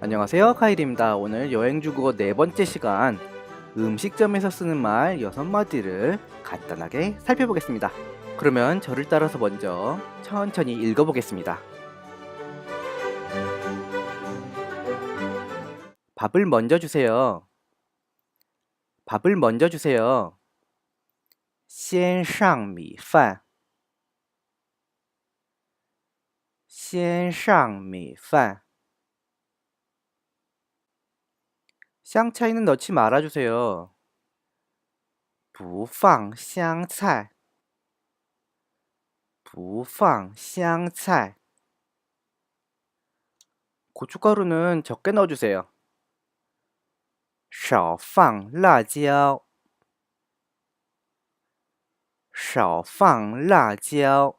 안녕하세요 카일입니다 오늘 여행 중국어 네 번째 시간 음식점에서 쓰는 말 여섯 마디를 간단하게 살펴보겠습니다 그러면 저를 따라서 먼저 천천히 읽어보겠습니다 밥을 먼저 주세요 밥을 먼저 주세요 先上米饭 先上米饭 香菜는 넣지 말아주세요. 不放香菜.不放香菜. 고춧가루는 적게 넣어주세요. 少放辣椒.少放辣椒.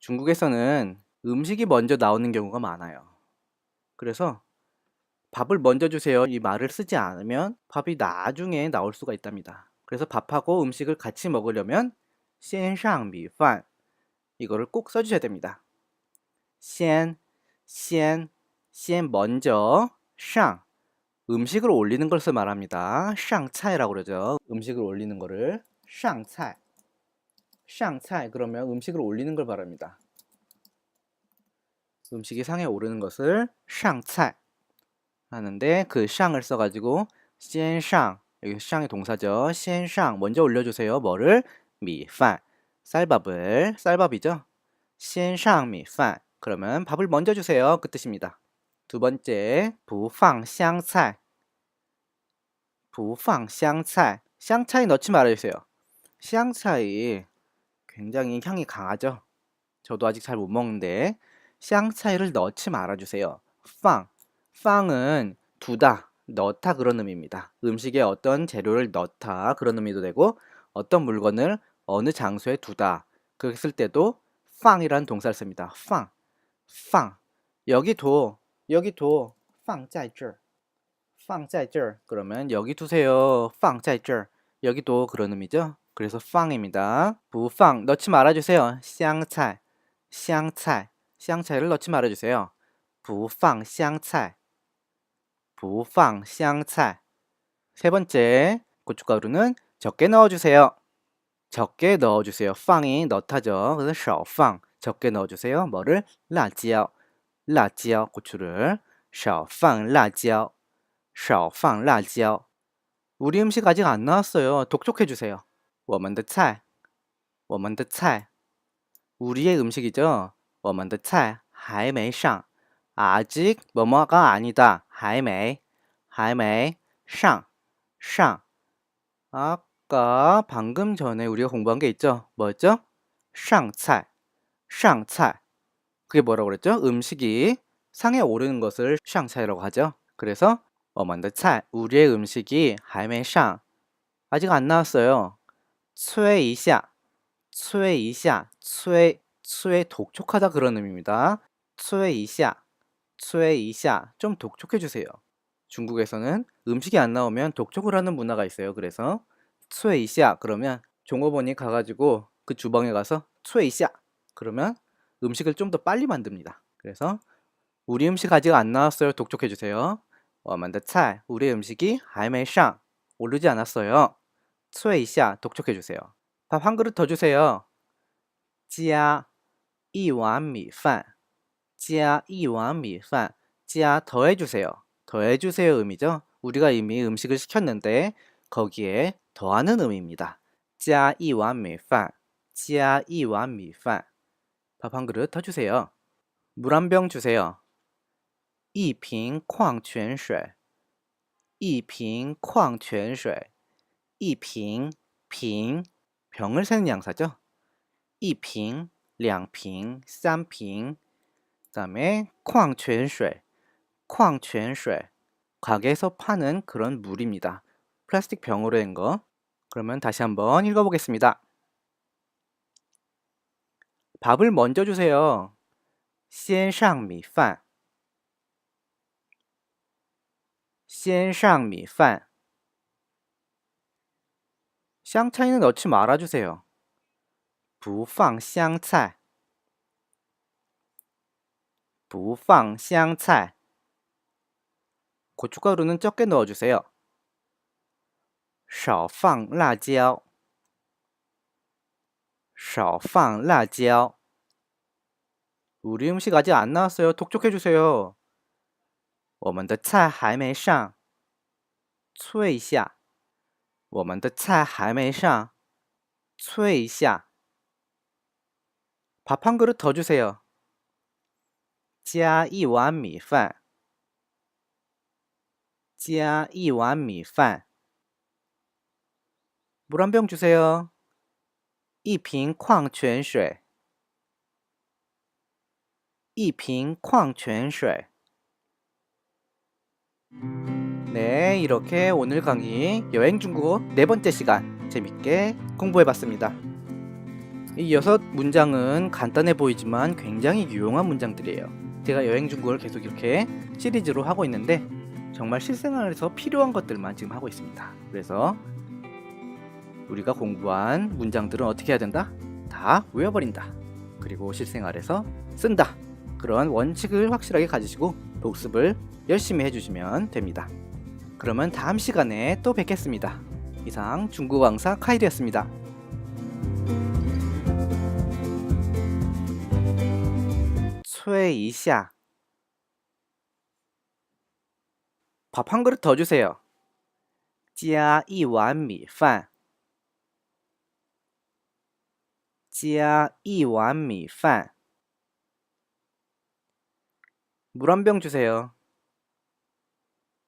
중국에서는 음식이 먼저 나오는 경우가 많아요. 그래서 밥을 먼저 주세요. 이 말을 쓰지 않으면 밥이 나중에 나올 수가 있답니다. 그래서 밥하고 음식을 같이 먹으려면 先上米饭 이거를 꼭 써주셔야 됩니다. 先, 先, 先 먼저, 上 음식을 올리는 것을 말합니다. 上菜라고 그러죠. 음식을 올리는 거를 上菜, 샹차이 그러면 음식을 올리는 걸 바랍니다. 음식이 상에 오르는 것을 샹차이 하는데 그 샹을 써가지고 시엔샹 여기 샹이 동사죠. 시엔샹 먼저 올려주세요. 뭐를? 미판 쌀밥을 쌀밥이죠. 시엔샹 미판 그러면 밥을 먼저 주세요. 그 뜻입니다. 두 번째 부팡 샹차이 부팡 샹차이 샹차이 넣지 말아주세요. 샹차이 굉장히 향이 강하죠. 저도 아직 잘 못 먹는데 香菜를 넣지 말아주세요. 放, 放은 두다, 넣다 그런 의미입니다. 음식에 어떤 재료를 넣다 그런 의미도 되고 어떤 물건을 어느 장소에 두다 그렇게 쓸 때도 放이라는 동사를 씁니다. 放, 放 여기 둬, 여기 둬, 放在这儿, 放在这儿 그러면 여기 두세요. 放在这儿 여기 둬 그런 의미죠. 그래서 放입니다. 不放 넣지 말아주세요. 香菜, 香菜 香菜를 넣지 말아주세요. 不放香菜不放香菜세 번째 고춧가루는 적게 넣어주세요. 적게 넣어주세요. 放이 넣다죠. 그래서 少放 적게 넣어주세요. 뭐를? 辣椒辣椒 고추를 少放辣椒少放辣椒 우리 음식 아직 안 나왔어요. 독촉해주세요. 我们的菜我们的菜 우리의 음식이죠. 我们的菜还没上 아직 뭐뭐가 아니다. 还没还没上上 아까 방금 전에 우리가 공부한 게 있죠. 뭐였죠? 上菜 上菜 그게 뭐라고 그랬죠? 음식이 상에 오르는 것을 上菜라고 하죠. 그래서 我们的菜 우리의 음식이 还没上 아직 안 나왔어요. 催一下催一下催수에 독촉하다 그런 의미입니다. 수에 이샤, 수에 이샤 좀 독촉해 주세요. 중국에서는 음식이 안 나오면 독촉을 하는 문화가 있어요. 그래서 수에 이샤 그러면 종업원이 가가지고 그 주방에 가서 수에 이샤 그러면 음식을 좀 더 빨리 만듭니다. 그래서 우리 음식 아직 안 나왔어요. 독촉해 주세요. 我们的菜 우리 음식이 还没上 오르지 않았어요. 催一下 독촉해 주세요. 밥 한 그릇 더 주세요. 加 一碗米饭加一碗米饭加 더해주세요. 더해주세요 의미죠. 우리가 이미 음식을 시켰는데 거기에 더하는 의미입니다. 加一碗米饭加一碗米饭 밥 한 그릇 더 주세요. 물 한 병 주세요. 一瓶矿泉水一瓶矿泉水 一瓶瓶 병을 세는 양사죠. 一瓶两瓶三瓶 그다음에 矿泉水矿泉水 가게에서 파는 그런 물입니다. 플라스틱 병으로 된 거. 그러면 다시 한번 읽어보겠습니다. 밥을 먼저 주세요. 先上米饭先上米饭 香菜는 넣지 말아주세요. 不放香菜不放香菜 고춧가루는 적게 넣어주세요. 少放辣椒少放辣椒 우리 음식 아직 안 나왔어요. 독촉해 주세요. 我们的菜还没上催一下 我们的菜还没上催一下 밥 한 그릇 더 주세요. 加一碗米饭加一碗米饭 물 한 병 주세요. 一瓶矿泉水一瓶矿泉水 네, 이렇게 오늘 강의 여행 중국어 네 번째 시간 재밌게 공부해 봤습니다. 이 여섯 문장은 간단해 보이지만 굉장히 유용한 문장들이에요. 제가 여행 중국어를 계속 이렇게 시리즈로 하고 있는데 정말 실생활에서 필요한 것들만 지금 하고 있습니다. 그래서 우리가 공부한 문장들은 어떻게 해야 된다? 다 외워버린다. 그리고 실생활에서 쓴다. 그런 원칙을 확실하게 가지시고 복습을 열심히 해주시면 됩니다. 그러면 다음 시간에 또 뵙겠습니다. 이상 중국어 강사 카이드였습니다. 催一下. 밥 한 그릇 더 주세요. 加一碗米饭加一碗米饭 물 한 병 주세요.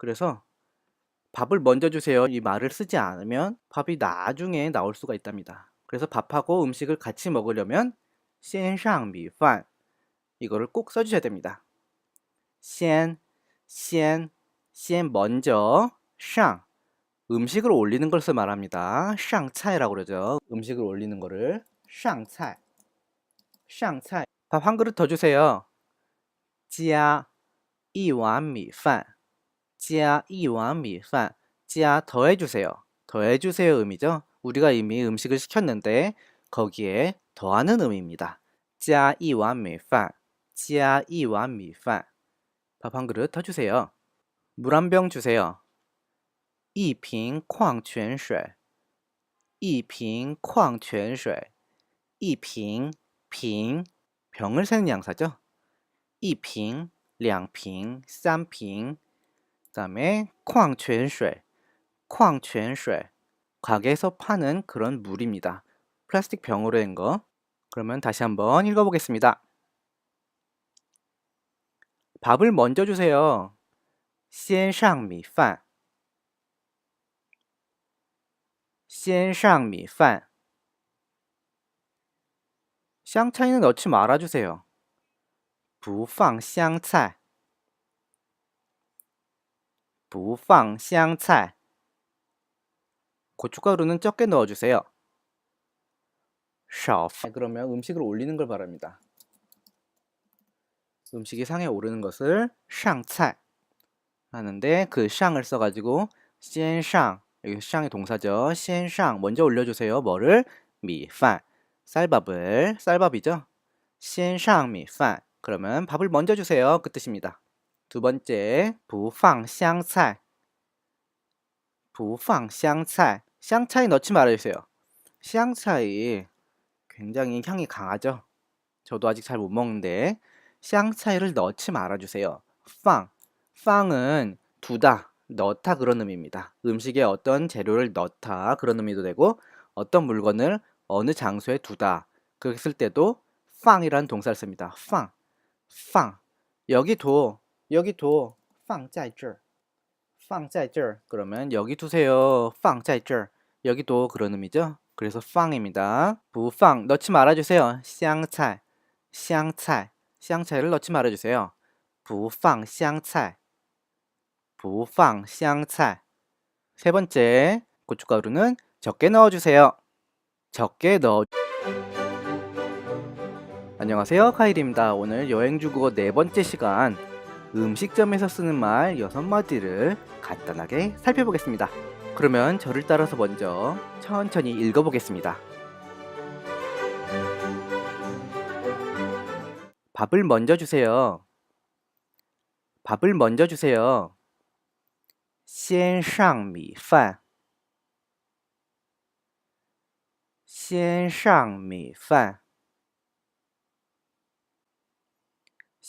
그래서 밥을 먼저 주세요. 이 말을 쓰지 않으면 밥이 나중에 나올 수가 있답니다. 그래서 밥하고 음식을 같이 먹으려면 先上米饭 이거를 꼭 써주셔야 됩니다. 先, 先, 先 먼저, 上 음식을 올리는 것을 말합니다. 上菜라고 그러죠. 음식을 올리는 거를 上菜, 上菜. 밥 한 그릇 더 주세요. 加一碗米饭 加一碗米饭加 더해주세요. 더해주세요 의미죠. 우리가 이미 음식을 시켰는데 거기에 더하는 의미입니다. 加一碗米饭加一碗米饭 밥 한 그릇 더 주세요. 물 한 병 주세요. 一瓶矿泉水一瓶矿泉水一瓶瓶 병을 세는 양사죠. 一瓶两瓶三瓶 그다음에 矿泉水矿泉水 가게에서 파는 그런 물입니다. 플라스틱 병으로 된 거. 그러면 다시 한번 읽어보겠습니다. 밥을 먼저 주세요. 先上米饭先上米饭 香菜는 넣지 말아주세요. 不放香菜 부팡 샹차 고춧가루는 적게 넣어주세요. 샤프 그러면 음식을 올리는 걸 바랍니다. 음식이 상에 오르는 것을 샹차 하는데 그 샹을 써가지고 씌샹 여기 샹이 동사죠. 씌샹 먼저 올려주세요. 뭐를? 미판 쌀밥을 쌀밥이죠. 씌샹 미판 그러면 밥을 먼저 주세요. 그 뜻입니다. 두 번째 不放香菜不放香菜 香菜 넣지 말아주세요. 香菜 굉장히 향이 강하죠. 저도 아직 잘 못 먹는데 香菜를 넣지 말아주세요. 放 팡은 두다, 넣다 그런 의미입니다. 음식에 어떤 재료를 넣다 그런 의미도 되고 어떤 물건을 어느 장소에 두다 그렇게 쓸 때도 팡이라는 동사를 씁니다. 팡, 팡 여기 둬, 여기 둬, 放在这儿, 放在这儿 그러면 여기 두세요. 放在这儿 여기 둬 그런 의미죠. 그래서 팡입니다. 不放 넣지 말아주세요. 香菜, 香菜, 香菜를 넣지 말아주세요. 不放香菜不放香菜세 번째 고춧가루는 적게 넣어주세요. 적게 넣어 안녕하세요 카일입니다. 오늘 여행중국어 네 번째 시간 음식점에서 쓰는 말 여섯 마디를 간단하게 살펴보겠습니다. 그러면 저를 따라서 먼저 천천히 읽어보겠습니다. 밥을 먼저 주세요. 밥을 먼저 주세요. 先上米饭先上米饭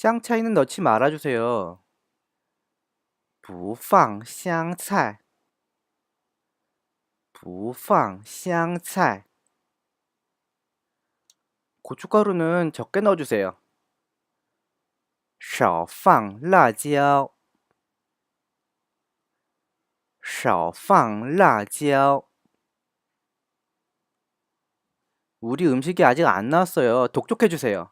香菜는 넣지 말아주세요. 不放香菜不放香菜 고춧가루는 적게 넣어주세요. 少放辣椒少放辣椒 우리 음식이 아직 안 나왔어요. 독촉해 주세요.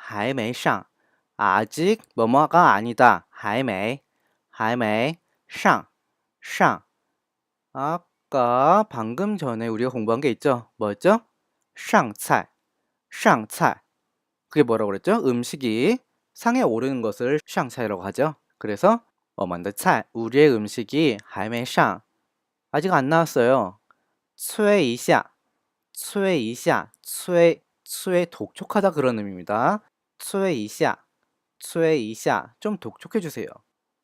还没上 아직 뭐뭐가 아니다. 还没还没上上 아까 방금 전에 우리가 공부한 게 있죠. 뭐였죠? 上菜上菜 그게 뭐라고 그랬죠? 음식이 상에 오르는 것을 上菜라고 하죠. 그래서 我们的菜 우리의 음식이 还没上 아직 안 나왔어요. 催一下催一下催催독촉하다 그런 의미입니다. 催一下催一下좀 독촉해 주세요.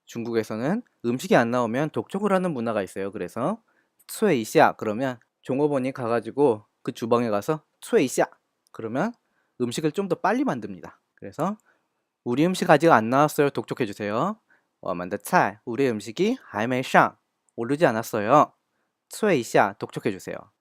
중국에서는 음식이 안 나오면 독촉을 하는 문화가 있어요. 그래서 催一下 그러면 종업원이 가가지고 그 주방에 가서 催一下 그러면 음식을 좀 더 빨리 만듭니다. 그래서 우리 음식 아직 안 나왔어요. 독촉해 주세요. 我们的菜 우리 음식이 还没上 오르지 않았어요. 催一下 독촉해 주세요.